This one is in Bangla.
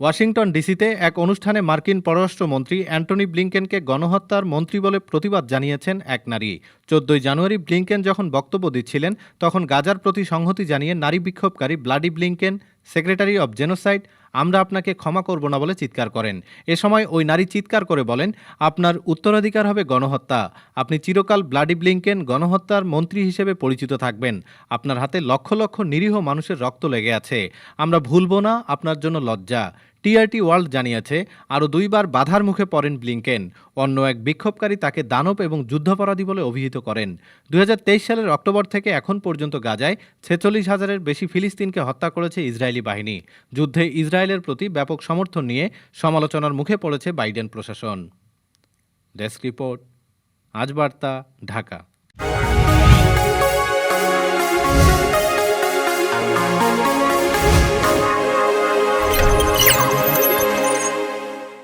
ওয়াশিংটন ডিসিতে এক অনুষ্ঠানে মার্কিন পররাষ্ট্রমন্ত্রী অ্যান্টনি ব্লিংকেনকে গণহত্যার মন্ত্রী বলে প্রতিবাদ জানিয়েছেন এক নারী। চোদ্দই জানুয়ারি ব্লিংকেন যখন বক্তব্য দিচ্ছিলেন, তখন গাজার প্রতি সংহতি জানিয়ে নারী বিক্ষোভকারী bloody Blinken secretary of genocide, আমরা আপনাকে ক্ষমা করব না বলে চিৎকার করেন। এ সময় ওই নারী চিৎকার করে বলেন, আপনার উত্তরাধিকার হবে গণহত্যা। আপনি চিরকাল ব্লাডি ব্লিংকেন গণহত্যার মন্ত্রী হিসেবে পরিচিত থাকবেন। আপনার হাতে লক্ষ লক্ষ নিরীহ মানুষের রক্ত লেগে আছে। আমরা ভুলব না, আপনার জন্য লজ্জা। টিআরটি ওয়ার্ল্ড জানিয়েছে, আরও দুইবার বাধার মুখে পড়েন ব্লিংকেন। অন্য এক বিক্ষোভকারী তাকে দানব এবং যুদ্ধাপরাধী বলে অভিহিত করেন। দু হাজার তেইশ সালের অক্টোবর থেকে এখন পর্যন্ত গাজায় ছেচল্লিশ হাজারের বেশি ফিলিস্তিনকে হত্যা করেছে ইসরায়েলি বাহিনী। যুদ্ধে ইসরায়েলের প্রতি ব্যাপক সমর্থন নিয়ে সমালোচনার মুখে পড়েছে বাইডেন প্রশাসন। ডেস্ক রিপোর্ট, আজ বার্তা, ঢাকা।